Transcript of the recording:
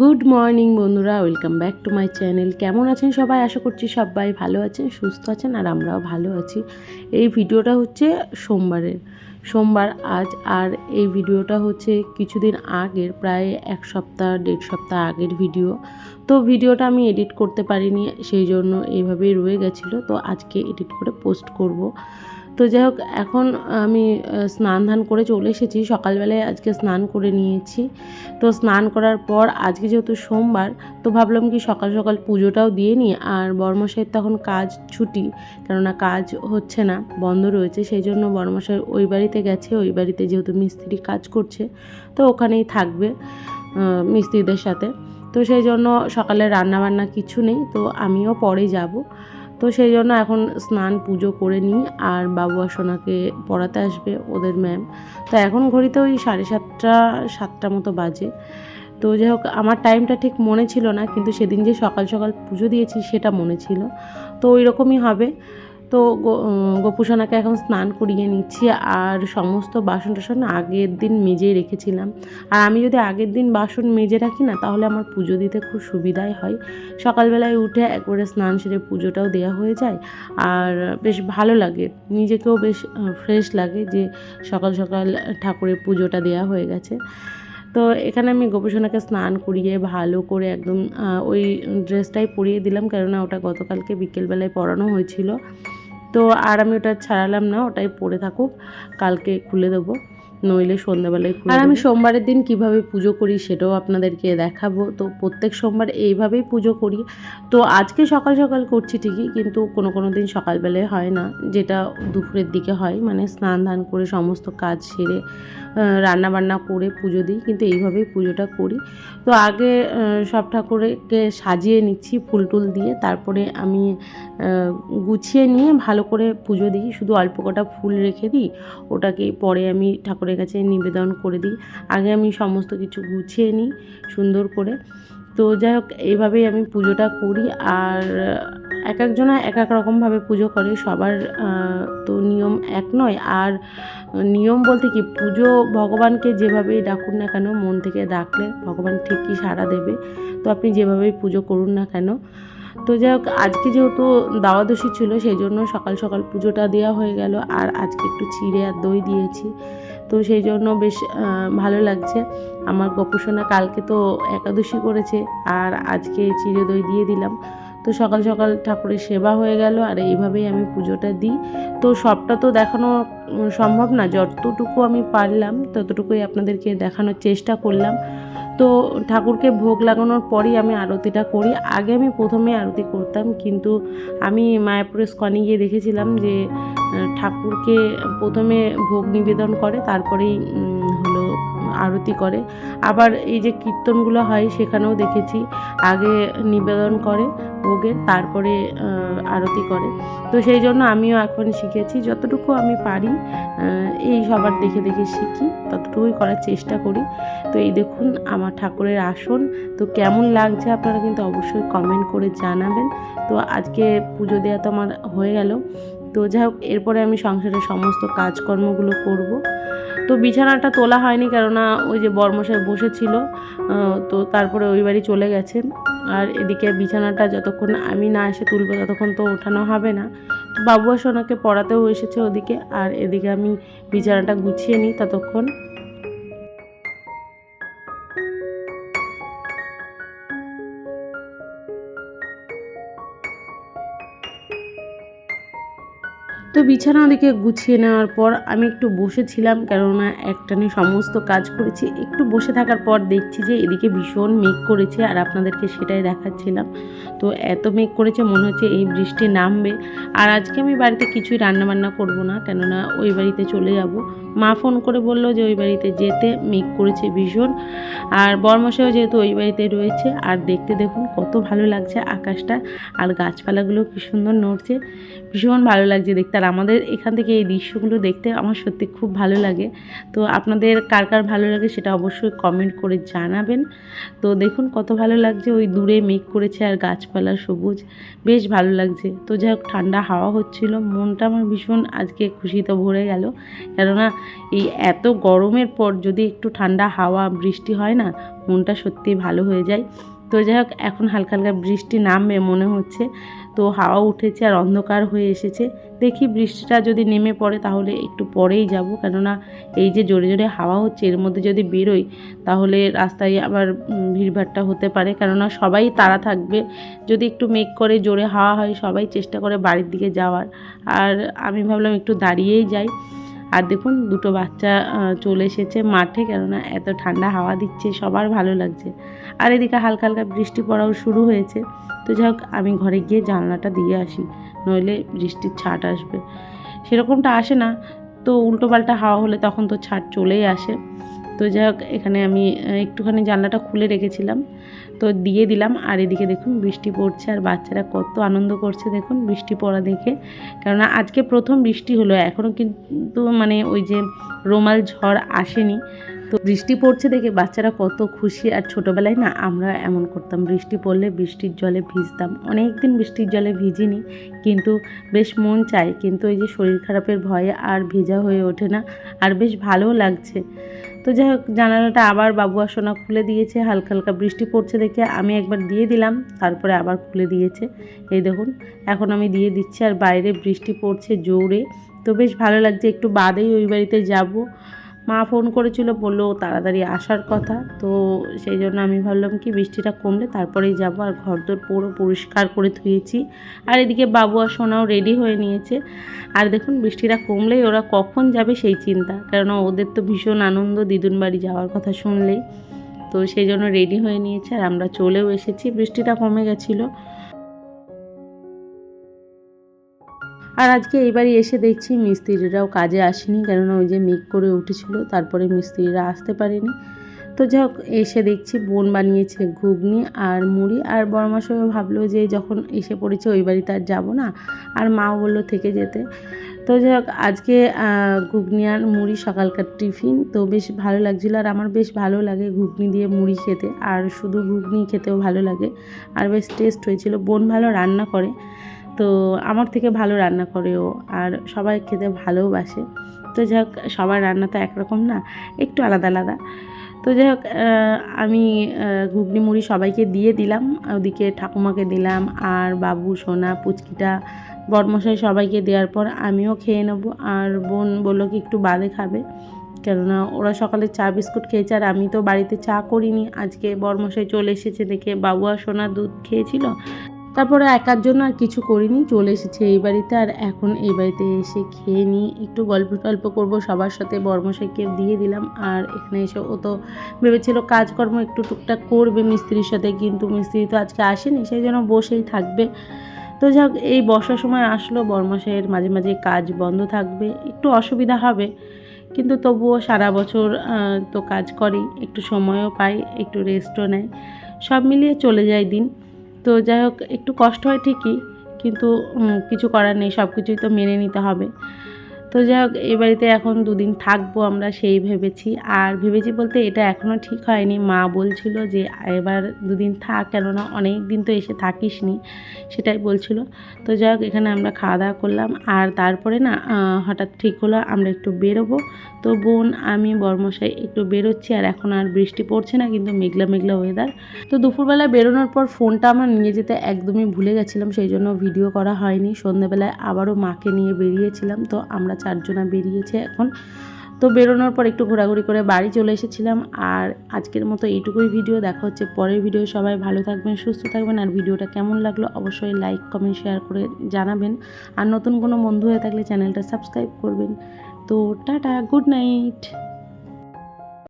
Good morning বন্ধুরা, welcome back to my channel. কেমন আছেন সবাই? আশা করছি সবাই ভালো আছেন, সুস্থ আছেন, আর আমরাও ভালো আছি। এই ভিডিওটা হচ্ছে সোমবারের। সোমবার আজ, আর এই ভিডিওটা হচ্ছে কিছুদিন আগের, প্রায় এক সপ্তাহ, দেড় সপ্তাহ আগের ভিডিও। তো ভিডিওটা আমি এডিট করতে পারিনি, সেই জন্য এইভাবেই রয়ে গেছিল। তো আজকে এডিট করে পোস্ট করব। তো যাই হোক, এখন আমি স্নান ধান করে চলে এসেছি। সকালবেলায় আজকে স্নান করে নিয়েছি। তো স্নান করার পর আজকে যেহেতু সোমবার, তো ভাবলাম কি সকাল সকাল পুজোটাও দিয়ে নিই। আর বর্মশাইয়ের তখন কাজ ছুটি, কেননা কাজ হচ্ছে না, বন্ধ রয়েছে। সেই জন্য বর্মশাই ওই বাড়িতে গেছে। ওই বাড়িতে যেহেতু মিস্ত্রি কাজ করছে, তো ওখানেই থাকবে মিস্ত্রিদের সাথে। তো সেই জন্য সকালে রান্না বান্না কিছু নেই, তো আমিও পরে যাব। তো সেই জন্য এখন স্নান, পুজো করে নিই আর বাবু আর সোনাকে পড়াতে আসবে ওদের ম্যাম তো এখন ঘড়িতে ওই সাড়ে সাতটা সাতটা মতো বাজে। তো যাই হোক, আমার টাইমটা ঠিক মনে ছিল না, কিন্তু সেদিন যে সকাল সকাল পুজো দিয়েছি সেটা মনে ছিল। তো ওই রকমই হবে। তো গোপুসোনাকে এখন স্নান করিয়ে নিচ্ছি আর সমস্ত বাসন টাসন আগের দিন মেজেই রেখেছিলাম। আর আমি যদি আগের দিন বাসন মেজে রাখি না, তাহলে আমার পুজো দিতে খুব সুবিধাই হয়। সকালবেলায় উঠে একবারে স্নান সেরে পুজোটাও দেওয়া হয়ে যায় আর বেশ ভালো লাগে। নিজেকেও বেশ ফ্রেশ লাগে যে সকাল সকাল ঠাকুরের পুজোটা দেওয়া হয়ে গেছে। তো এখানে আমি গোপীসোনাকে স্নান করিয়ে ভালো করে একদম ওই ড্রেসটাই পরিয়ে দিলাম। কেননা ওটা গতকালকে বিকেলবেলায় পরানো হয়েছিল। তো আর আমি ওটা ছাড়ালাম না, ওটাই পরে থাকুক, কালকে খুলে দেবো। নইলে সন্ধ্যাবেলায় আর আমি সোমবারের দিন কীভাবে পুজো করি সেটাও আপনাদেরকে দেখাবো। তো প্রত্যেক সোমবার এইভাবেই পুজো করি। তো আজকে সকাল সকাল করছি ঠিকই কিন্তু কোনো কোনো দিন সকালবেলায় হয় না। যেটা দুপুরের দিকে হয় মানে স্নান ধান করে সমস্ত কাজ সেরে রান্না বান্না করে পুজো দিই কিন্তু এইভাবেই পুজোটা করি। তো আগে সব ঠাকুরকে সাজিয়ে নিচ্ছি ফুল টুল দিয়ে তারপরে আমি গুছিয়ে নিয়ে ভালো করে পুজো দিই। শুধু অল্প কটা ফুল রেখে দিই ওটাকে পরে আমি ঠাকুরের কাছে নিবেদন করে দিই। আগে আমি সমস্ত কিছু গুছিয়ে নিই সুন্দর করে। তো যাই হোক, এইভাবেই আমি পুজোটা করি। আর এক একজনা এক এক রকমভাবে পুজো করে। সবার তো নিয়ম এক নয়। আর নিয়ম বলতে কি, পুজো ভগবানকে যেভাবেই ডাকুন না কেন, মন থেকে ডাকলে ভগবান ঠিকই সাড়া দেবে। তো আপনি যেভাবেই পুজো করুন না কেন। তো যাই হোক, আজকে যেহেতু দাওয়াদশী ছিল, সেই জন্য সকাল সকাল পুজোটা দেওয়া হয়ে গেল। আর আজকে একটু চিড়ে আর দই দিয়েছি। তো সেই জন্য বেশ ভালো লাগছে। আমার গপুসোনা কালকে তো একাদশী করেছে আর আজকে চিড়ে দই দিয়ে দিলাম। তো সকাল সকাল ঠাকুরের সেবা হয়ে গেল আর এইভাবেই আমি পুজোটা দিই। তো সবটা তো দেখানো সম্ভব না। যতটুকু আমি পারলাম, ততটুকুই আপনাদেরকে দেখানোর চেষ্টা করলাম। তো ঠাকুরকে ভোগ লাগানোর পরেই আমি আরতিটা করি। আগে আমি প্রথমে আরতি করতাম, কিন্তু আমি মায়াপুরে স্কনে গিয়ে দেখেছিলাম যে ঠাকুরকে প্রথমে ভোগ নিবেদন করে, তারপরেই হলো আরতি করে। আবার এই যে কীর্তনগুলো হয়, সেখানেও দেখেছি, আগে নিবেদন করে ভোগের, তারপরে আরতি করে। তো সেই জন্য আমিও এখন শিখেছি, যতটুকু আমি পারি এই সবার দেখে দেখে শিখি, ততটুকুই করার চেষ্টা করি। তো এই দেখুন, আমার ঠাকুরের আসন। তো কেমন লাগছে আপনারা কিন্তু অবশ্যই কমেন্ট করে জানাবেন। তো আজকে পুজো দেওয়া তো আমার হয়ে গেল। তো যাই হোক, এরপরে আমি সংসারের সমস্ত কাজকর্মগুলো করব। তো বিছানাটা তোলা হয়নি কেননা ওই যে বর্মশায় বসেছিল তো তারপরে ওই বাড়ি চলে গেছেন আর এদিকে বিছানাটা যতক্ষণ আমি না এসে তুলবো ততক্ষণ তো ওঠানো হবে না। বাবু আসে, ওনাকে পড়াতেও এসেছে ওদিকে। আর এদিকে আমি বিছানাটা গুছিয়ে নিই ততক্ষণ। তো বিছানা ওদিকে গুছিয়ে নেওয়ার পর আমি একটু বসেছিলাম, কেননা একটানে সমস্ত কাজ করেছি। একটু বসে থাকার পর দেখছি যে এদিকে ভীষণ মেঘ করেছে আর আপনাদেরকে সেটাই দেখাচ্ছিলাম। তো এত মেঘ করেছে, মনে হচ্ছে এই বৃষ্টি নামবে। আর আজকে আমি বাড়িতে কিছুই রান্নাবান্না করব না, কেননা ওই বাড়িতে চলে যাব। মা ফোন করে বলল যে ওই বাড়িতে যেতে মেঘ করেছে ভীষণ। আর বর্মশাও যেহেতু ওই বাড়িতে রয়েছে, আর দেখতে দেখুন কত ভালো লাগছে আকাশটা। আর গাছপালাগুলো কি সুন্দর নড়ছে। ভীষণ ভালো লাগছে দেখতে। আর আমাদের এখান থেকে এই দৃশ্যগুলো দেখতে আমার সত্যি খুব ভালো লাগে। তো আপনাদের কার কার ভালো লাগে সেটা অবশ্যই কমেন্ট করে জানাবেন। তো দেখুন কত ভালো লাগছে, ওই দূরে মেঘ করেছে আর গাছপালা সবুজ, বেশ ভালো লাগছে। তো যাই হোক, ঠান্ডা হাওয়া হচ্ছিল, মনটা আমার ভীষণ আজকে খুশিতে ভরে গেল। কেননা এই এত গরমের পর যদি একটু ঠান্ডা হাওয়া, বৃষ্টি হয় না, মনটা সত্যি ভালো হয়ে যায়। তো যাই হোক এখন হালকা হালকা বৃষ্টি নামবে মনে হচ্ছে। তো হাওয়া উঠেছে আর অন্ধকার হয়ে এসেছে। দেখি বৃষ্টিটা যদি নেমে পড়ে তাহলে একটু পরেই যাব। কেননা এই যে জোরে জোরে হাওয়া হচ্ছে এর মধ্যে যদি বেরোই তাহলে রাস্তায় আবার উম, ভিড়ভাট্টা হতে পারে। কেননা সবাই তাড়া থাকবে। যদি একটু মেঘ করে জোরে হাওয়া হয় সবাই চেষ্টা করে বাড়ির দিকে যাওয়ার। আর আমি ভাবলাম একটু দাঁড়িয়েই যাই। আর দেখুন, দুটো বাচ্চা চলে এসেছে মাঠে, কেননা এত ঠান্ডা হাওয়া দিচ্ছে, সবার ভালো লাগছে। আর এদিকে হালকা হালকা বৃষ্টি পড়াও শুরু হয়েছে। তো যাই হোক, আমি ঘরে গিয়ে জানলাটা দিয়ে আসি, নইলে বৃষ্টির ছাট আসবে। সেরকমটা আসে না, তো উল্টো পাল্টা হাওয়া হলে তখন তো ছাট চলেই আসে। তো যাই হোক এখানে আমি একটুখানি জানলাটা খুলে রেখেছিলাম। তো দিয়ে দিলাম, আর এদিকে দেখুন বৃষ্টি পড়ছে, আর বাচ্চারা কত আনন্দ করছে দেখুন বৃষ্টি পড়া দেখে। কেননা আজকে প্রথম বৃষ্টি হলো, এখনও কিন্তু মানে ওই যে রোমাল ঝড় আসেনি। তো বৃষ্টি পড়ছে দেখে বাচ্চারা কত খুশি, আর ছোটোবেলায় না আমরা এমন করতাম, বৃষ্টি পড়লে বৃষ্টির জলে ভিজতাম। অনেক দিন বৃষ্টির জলে ভিজিনি, কিন্তু বেশ মন চায়, কিন্তু এই যে শরীর খারাপের ভয়ে আর ভেজা হয়ে ওঠে না, আর বেশ ভালোও লাগছে। তো যাই হোক, জানালাটা আবার বাবু আর সোনা খুলে দিয়েছে, হালকা হালকা বৃষ্টি পড়ছে দেখে আমি একবার দিয়ে দিলাম, তারপরে আবার খুলে দিয়েছে। এই দেখুন, এখন আমি দিয়ে দিচ্ছি আর বাইরে বৃষ্টি পড়ছে জোরে। তো বেশ ভালো লাগছে, একটু বাদেই ওই বাড়িতে যাব। মা ফোন করেছিল, বলল তাড়াতাড়ি আসার কথা। তো সেই জন্য আমি ভাবলাম কি বৃষ্টিটা কমলে তারপরেই যাব আর ঘরদোর পুরো পরিষ্কার করে ধুয়েছি। আর এদিকে বাবু আর সোনাও রেডি হয়ে নিয়েছে। আর দেখুন বৃষ্টিটা কমলেই ওরা কখন যাবে সেই চিন্তা কারণ ওদের তো ভীষণ আনন্দ দিদুন বাড়ি যাওয়ার কথা শুনলেই। তো সেই জন্য রেডি হয়ে নিয়েছে আর আমরা চলেও এসেছি, বৃষ্টিটা কমে গেছিল। আর আজকে এইবারই এসে দেখছি মিস্ত্রিরাও কাজে আসেনি, কেননা ওই যে মেঘ করে উঠেছিল, তারপরে মিস্ত্রিরা আসতে পারেনি। তো যাই এসে দেখছি বোন বানিয়েছে ঘুগনি আর মুড়ি। আর বড়মাসও ভাবলো যে যখন এসে পড়েছে ওই বাড়িতে আর যাব না, আর মাও বলল থেকে যেতে। তো যাই আজকে ঘুগনি আর মুড়ি সকালকার টিফিন। তো বেশ ভালো লাগছিল আর আমার বেশ ভালো লাগে ঘুগনি দিয়ে মুড়ি খেতে। আর শুধু ঘুগনি খেতেও ভালো লাগে। আর বেশ টেস্ট হয়েছিল। বোন ভালো রান্না করে। তো আমার থেকে ভালো রান্না করে ও আর সবাই খেতে ভালোবাসে। তো যাই সবার রান্না তো একরকম না, একটু আলাদা আলাদা। তো যাই হোক আমি ঘুগনি মুড়ি সবাইকে দিয়ে দিলাম, ওদিকে ঠাকুমাকে দিলাম, আর বাবু, সোনা, পুচকিটা, বরমশাই সবাইকে দেওয়ার পর আমিও খেয়ে নেব। আর বোন বলল কি একটু বাদে খাবে, কেননা ওরা সকালে চা, বিস্কুট খেয়েছে, আর আমি তো বাড়িতে চা করিনি। আজকে বরমশাই চলে এসেছে দেখে বাবু আর সোনা দুধ খেয়েছিল। তারপরে একার জন্য আর কিছু করিনি, চলে এসেছে এই বাড়িতে আর এখন এই বাড়িতে এসে খেয়ে নিই। একটু গল্প টল্প করব, সবার সাথে বর্মশাইকে দিয়ে দিলাম আর এখানে এসে ও তো ভেবেছিল কাজকর্ম একটু টুকটাক করবে মিস্ত্রির সাথে, কিন্তু মিস্ত্রি তো আজকে আসেনি, সেই জন্য বসেই থাকবে। তো যাক, এই বর্ষার সময় আসলো, বর্মশাইয়ের মাঝে মাঝে কাজ বন্ধ থাকবে, একটু অসুবিধা হবে, কিন্তু তবুও সারা বছর তো কাজ করেই একটু সময়ও পাই, একটু রেস্টও নেয়। সব মিলিয়ে চলে যায় দিন। তো যাই হোক, একটু কষ্ট হয় ঠিকই, কিন্তু কিছু করার নেই সব কিছুই তো মেনে নিতে হবে। তো যাই হোক, এই বাড়িতে এখন দুদিন থাকব আমরা, সেই ভেবেছি। আর ভেবেছি বলতে এটা এখনও ঠিক হয়নি। মা বলছিল যে, এবার দুদিন থাক, কেননা অনেক দিন তো এসে থাকিস নি সেটাই বলছিল। তো যাই হোক, এখানে আমরা খাওয়া দাওয়া করলাম। আর তারপরে না হঠাৎ ঠিক হলো, আমরা একটু বেরোবো। তো বোন, আমি, বর্মশাই একটু বেরোচ্ছি, আর এখন আর বৃষ্টি পড়ছে না, কিন্তু মেঘলা মেঘলা ওয়েদার তো দুপুরবেলা বেরোনোর পর ফোনটা আমার নিয়ে যেতে একদমই ভুলে গেছিলাম, সেই জন্য ভিডিও করা হয়নি। সন্ধ্যেবেলায় আবারও মাকে নিয়ে বেরিয়েছিলাম। তো আমরা চারজনা বেরিয়েছে এখন। তো বেরোনোর পর একটু ঘোরাঘুরি করে বাড়ি চলে এসেছিলাম। আর আজকের মতো এইটুকুই ভিডিও দেখা হচ্ছে পরের ভিডিও সবাই ভালো থাকবেন, সুস্থ থাকবেন। আর ভিডিওটা কেমন লাগল অবশ্যই লাইক কমেন্ট শেয়ার করে জানাবেন। আর নতুন কোনো বন্ধু হয়ে থাকলে চ্যানেলটা সাবস্ক্রাইব করবেন। তো টাটা গুড নাইট